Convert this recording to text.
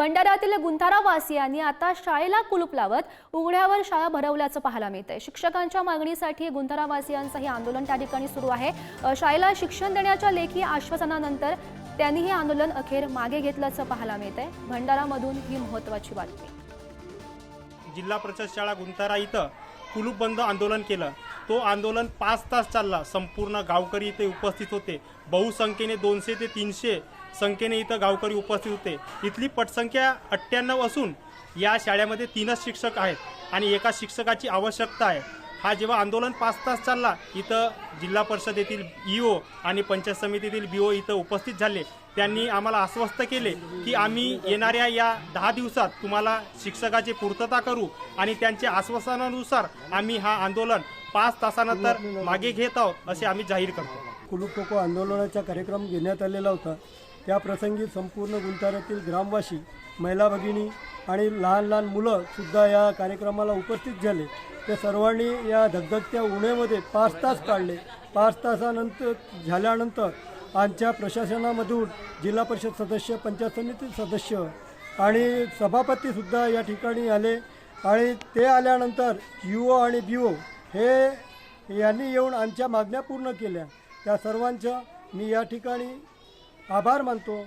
भंडाऱ्यातील गुंतारावासियांनी आता शाळेला कुलूप लावत उघड्यावर शाळा भरवल्याचं पाहायला मिळतंय. शिक्षकांच्या मागणीसाठी गुंथारावासियांचं हे आंदोलन त्या ठिकाणी सुरू आहे. शाळेला शिक्षण देण्याच्या लेखी आश्वासनानंतर त्यांनी हे आंदोलन अखेर मागे घेतल्याचं पाहायला मिळतंय. भंडारामधून ही महत्वाची बातमी. जिल्हा परिषद शाळा गुंतारा इथं कुलूप बंद आंदोलन केलं. तो आंदोलन पाच तास चालला. संपूर्ण गावकरी इथे उपस्थित होते. बहुसंख्येने दोनशे ते तीनशे संख्येने इथं गावकरी उपस्थित होते. इथली पटसंख्या अठ्ठ्याण्णव असून या शाळेमध्ये तीनच शिक्षक आहेत आणि एका शिक्षकाची आवश्यकता आहे. हा जेव्हा आंदोलन पाच तास चालला इथं जिल्हा परिषद येथील ईओ आणि पंचायत समितीतील बीओ इथं उपस्थित झाले. त्यांनी आम्हाला आश्वस्त केले की आम्ही येणाऱ्या या दहा दिवसात तुम्हाला शिक्षकाची पूर्तता करू आणि त्यांच्या आश्वासनानुसार आम्ही हा आंदोलन पाच तासानंतर मागे घेत आहोत असे आम्ही जाहीर करतो. कुलूप टोको आंदोलनाचा कार्यक्रम घेण्यात आलेला होता. त्या प्रसंगी संपूर्ण गुंताऱ्यातील ग्रामवासी महिला भगिनी आणि लहान लहान मुलंसुद्धा या कार्यक्रमाला उपस्थित झाले. त्या सर्वांनी या धगधगत्या उन्हेमध्ये पाच तास काढले. पाच तासानंतर झाल्यानंतर आमच्या प्रशासनामधून जिल्हा परिषद सदस्य पंचायत समिती सदस्य आणि सभापतीसुद्धा या ठिकाणी आले आणि ते आल्यानंतर यू ओ आणि बी ओ हे यांनी येऊन आमच्या मागण्या पूर्ण केल्या. त्या सर्वांचं मी या ठिकाणी आभार मानतो.